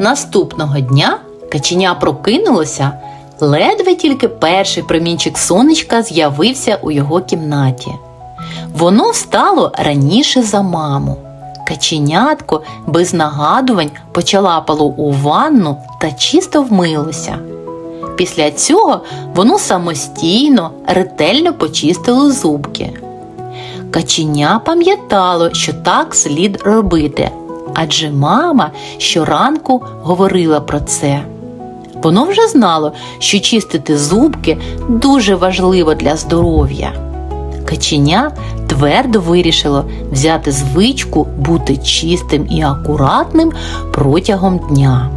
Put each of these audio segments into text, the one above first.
Наступного дня каченя прокинулося, ледве тільки перший промінчик сонечка з'явився у його кімнаті. Воно встало раніше за маму. Каченятко без нагадувань почалапало у ванну та чисто вмилося. Після цього воно самостійно ретельно почистило зубки. Каченя пам'ятало, що так слід робити, адже мама щоранку говорила про це. Воно вже знало, що чистити зубки дуже важливо для здоров'я. Каченя твердо вирішило взяти звичку бути чистим і акуратним протягом дня.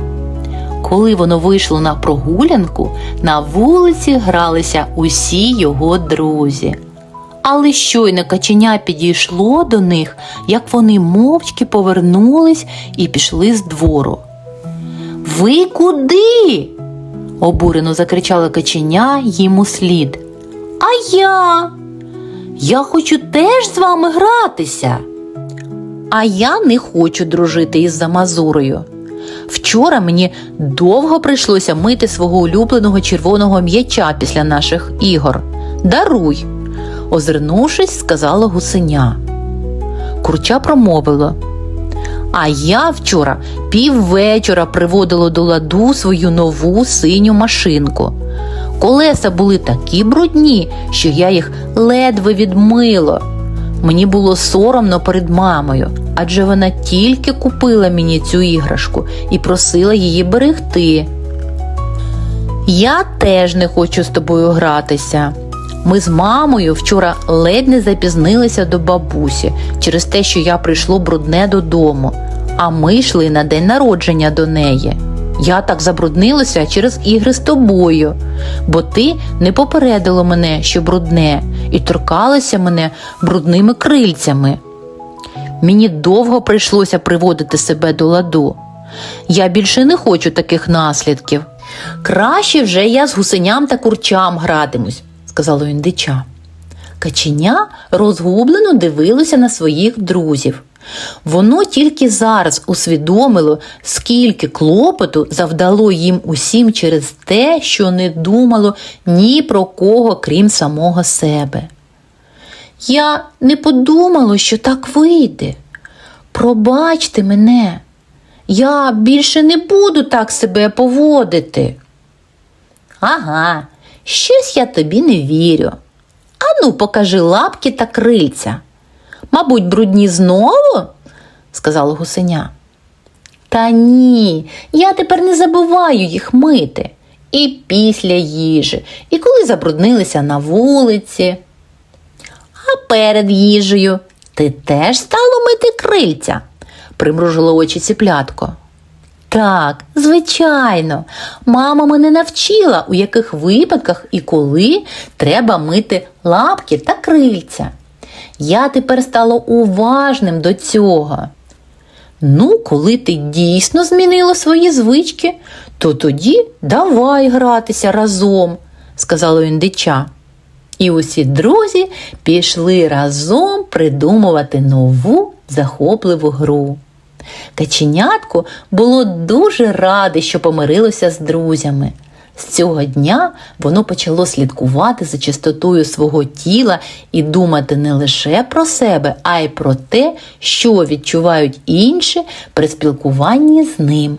Коли воно вийшло на прогулянку, на вулиці гралися усі його друзі. Але щойно каченя підійшло до них, як вони мовчки повернулись і пішли з двору. Ви куди? обурено закричала каченя їм у слід. А я? Я хочу теж з вами гратися. А я не хочу дружити із Замазурою. Вчора мені довго прийшлося мити свого улюбленого червоного м'яча після наших ігор. Даруй, озирнувшись, сказала гусеня. Курча промовило. А я вчора піввечора приводила до ладу свою нову синю машинку. Колеса були такі брудні, що я їх ледве відмило. Мені було соромно перед мамою, адже вона тільки купила мені цю іграшку і просила її берегти. Я теж не хочу з тобою гратися. Ми з мамою вчора ледь не запізнилися до бабусі через те, що я прийшло брудне додому, а ми йшли на день народження до неї. Я так забруднилася через ігри з тобою, бо ти не попередила мене, що брудне, і торкалася мене брудними крильцями. Мені довго прийшлося приводити себе до ладу. Я більше не хочу таких наслідків. Краще вже я з гусеням та курчам гратимусь, сказало індича. Каченя розгублено дивилося на своїх друзів. Воно тільки зараз усвідомило, скільки клопоту завдало їм усім через те, що не думало ні про кого, крім самого себе. Я не подумала, що так вийде. Пробачте мене, я більше не буду так себе поводити. Ага, щось я тобі не вірю. Ану, покажи лапки та крильця. Мабуть, брудні знову? сказала гусеня. Та ні, я тепер не забуваю їх мити. І після їжі, і коли забруднилися на вулиці. А перед їжею ти теж стало мити крильця? примружило очі ціплятко. Так, звичайно, мама мене навчила, у яких випадках і коли треба мити лапки та крильця. Я тепер стала уважним до цього. Ну, коли ти дійсно змінила свої звички, то тоді давай гратися разом, сказало індича. І усі друзі пішли разом придумувати нову захопливу гру. Каченятко було дуже раде, що помирилося з друзями. З цього дня воно почало слідкувати за чистотою свого тіла і думати не лише про себе, а й про те, що відчувають інші при спілкуванні з ним.